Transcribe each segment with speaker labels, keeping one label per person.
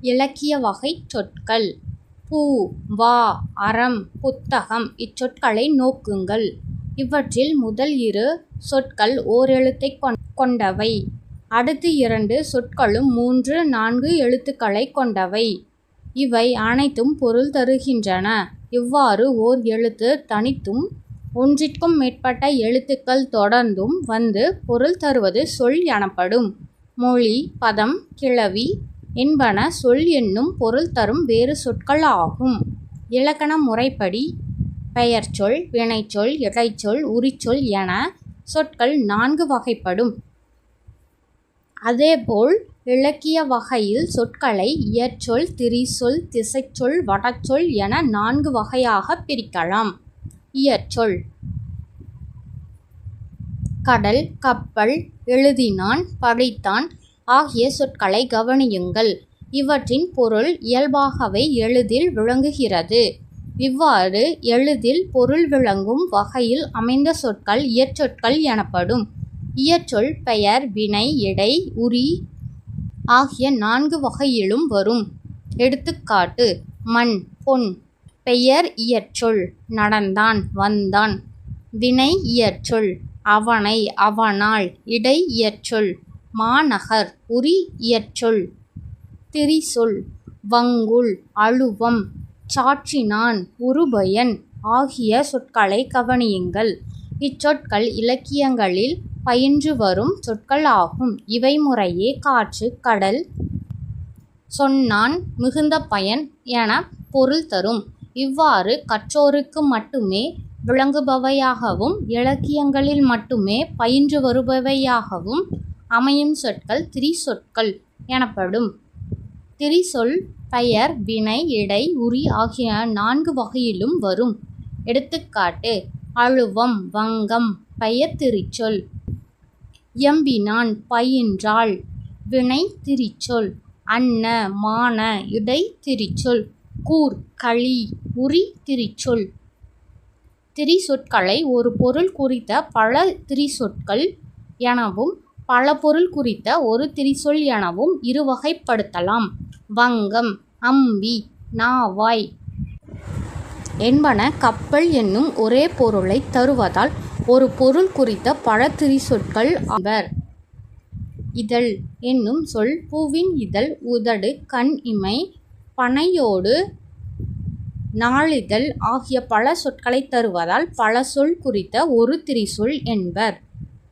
Speaker 1: இலக்கிய வகைச் சொற்கள். பூ வா அறம் புத்தகம் இச்சொற்களை நோக்குங்கள். இவற்றில் முதல் இரு சொற்கள் ஓரெழுத்தை கொண்டவை. அடுத்து இரண்டு சொற்களும் மூன்று நான்கு எழுத்துக்களைக் கொண்டவை. இவை அனைத்தும் பொருள் தருகின்றன. இவ்வாறு ஓர் எழுத்து தனித்தும் ஒன்றிற்கும் மேற்பட்ட எழுத்துக்கள் தொடர்ந்தும் வந்து பொருள் தருவது சொல் எனப்படும். மொழி பதம் கிளவி என்பன சொல் என்னும் பொருள் தரும் வேறு சொற்கள் ஆகும். இலக்கண முறைப்படி பெயர்ச்சொல் வினைச்சொல் இடைச்சொல் உரிச்சொல் என சொற்கள் நான்கு வகைப்படும். அதேபோல் இலக்கிய வகையில் சொற்களை இயற்சொல் திரிசொல் திசைச்சொல் வடச்சொல் என நான்கு வகையாகப் பிரிக்கலாம். இயற்சொல். கடல் கப்பல் எழுதினான் படித்தான் ஆகிய சொற்களை கவனியுங்கள். இவற்றின் பொருள் இயல்பாகவே எளிதில் விளங்குகிறது. இவ்வாறு எளிதில் பொருள் விளங்கும் வகையில் அமைந்த சொற்கள் இயற்சொற்கள் எனப்படும். இயற்சொல் பெயர் வினை இடை உரி ஆகிய நான்கு வகையிலும் வரும். எடுத்துக்காட்டு மண் பொன் பெயர் இயற்சொல் நடந்தான் வந்தான். வினை இயற்சொல் அவனை அவனால் இடை இயற்சொல் மாநகர் உரி இயற்சொல் திரிசொல் வங்குல் அழுவம் சாற்றினான் உருபயன் ஆகிய சொற்களை கவனியுங்கள். இச்சொற்கள் இலக்கியங்களில் பயின்று வரும் சொற்கள் ஆகும். இவை முறையே காற்று கடல் சொன்னான் மிகுந்த பயன் எனப் பொருள் தரும். இவ்வாறு கற்றோருக்கு மட்டுமே விளங்குபவையாகவும் இலக்கியங்களில் மட்டுமே பயின்று வருபவையாகவும் அமையும் சொற்கள் திரிசொற்கள் எனப்படும். திரிசொல் பெயர் வினை இடை உரி ஆகிய நான்கு வகையிலும் வரும். எடுத்துக்காட்டு அழுவம் வங்கம் பெயர் திரிச்சொல். எம்பினான் பயின்றாள். வினை திரிச்சொல். அன்ன மான இடை திரிச்சொல். கூர் களி உரி திரிச்சொல். திரிசொற்களை ஒரு பொருள் குறித்த பல திரிசொற்கள் எனவும் பல பொருள் குறித்த ஒரு திரிசொல் எனவும் இருவகைப்படுத்தலாம். வங்கம் அம்பி நாவாய் என்பன கப்பல் என்னும் ஒரே பொருளைத் தருவதால் ஒரு பொருள் குறித்த பல திரிசொற்கள் ஆவர். இதழ் என்னும் சொல் பூவின் இதழ் உதடு கண் இமை பனையோடு நாளிதழ் ஆகிய பல சொற்களைத் தருவதால் பல சொல் குறித்த ஒரு திரிசொல் என்பர்.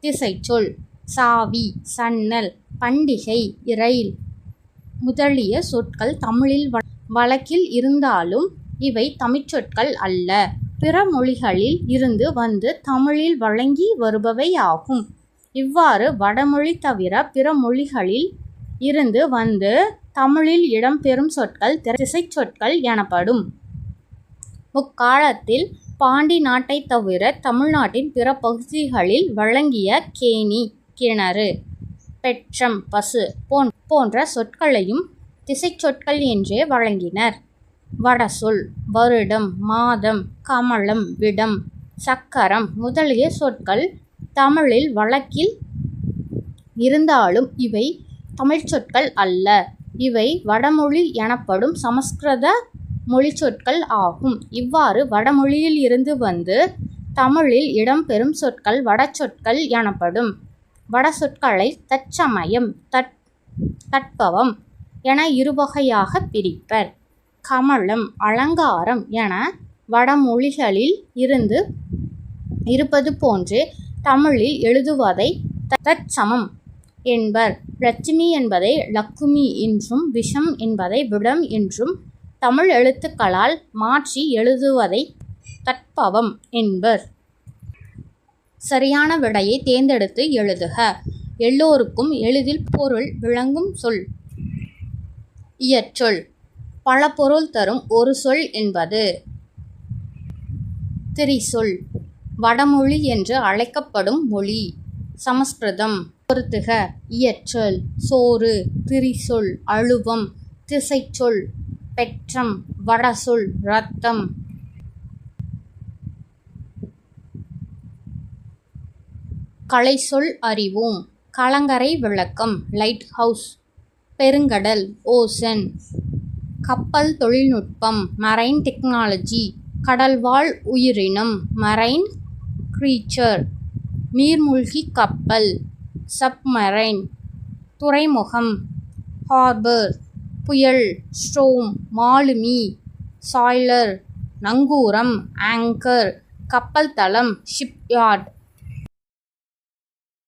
Speaker 1: திசைச்சொல் சாவி சன்னல் பண்டிகை இரயில் முதலிய சொற்கள் தமிழில் வழக்கில் இருந்தாலும் இவை தமிழ்ச்சொற்கள் அல்ல. பிற மொழிகளில் இருந்து வந்து தமிழில் வழங்கி வருபவையாகும். இவ்வாறு வடமொழி தவிர பிற மொழிகளில் இருந்து வந்து தமிழில் இடம்பெறும் சொற்கள் திசைச்சொற்கள் எனப்படும். முக்காலத்தில் பாண்டி நாட்டைத் தவிர தமிழ்நாட்டின் பிற பகுதிகளில் வழங்கிய கேணி கிணறு பெற்றம் பசு போன் போன்ற சொற்களையும் திசை சொற்கள் என்றே வழங்கினர். வடசொல் வருடம் மாதம் கமலம் விடம் சக்கரம் முதலிய சொற்கள் தமிழில் வழக்கில் இருந்தாலும் இவை தமிழ்ச்சொற்கள் அல்ல. இவை வடமொழி எனப்படும் சமஸ்கிருத மொழிச்சொற்கள் ஆகும். இவ்வாறு வடமொழியில் இருந்து வந்து தமிழில் இடம்பெறும் சொற்கள் வடச்சொற்கள் எனப்படும். வடசொற்களை தற்சமயம் தட்பவம் என இருவகையாகப் பிரிப்பர். கமலம் அலங்காரம் என வடமொழிகளில் இருந்து இருப்பது போன்று தமிழில் எழுதுவதை தற்சமம் என்பர். லட்சுமி என்பதை லக்குமி என்றும் விஷம் என்பதை விடம் என்றும் தமிழ் எழுத்துக்களால் மாற்றி எழுதுவதை தட்பவம் என்பர். சரியான விடையை தேர்ந்தெடுத்து எழுதுக. எல்லோருக்கும் எளிதில் பொருள் விளங்கும் சொல். இயற்சொல் பல பொருள் தரும் ஒரு சொல் என்பது. திரிசொல். வடமொழி என்று அழைக்கப்படும் மொழி. சமஸ்கிருதம். பொருத்துக. இயற்றல். சோறு. திரிசொல். அழுவம். திசைச்சொல். பெற்றம். வடசொல். ரத்தம் கலை சொல் அறிவோம். கலங்கரை விளக்கம். லைட் ஹவுஸ் பெருங்கடல். ஓசன் கப்பல் தொழில்நுட்பம். மரைன் டெக்னாலஜி கடல்வாழ் உயிரினம். மரைன் க்ரீச்சர் நீர்மூழ்கி கப்பல். சப்மரைன் துறைமுகம். ஹார்பர் புயல். ஸ்ட்ரோம் மாலுமி. சாய்லர் நங்கூரம். ஆங்கர் கப்பல் தளம். ஷிப்யார்ட்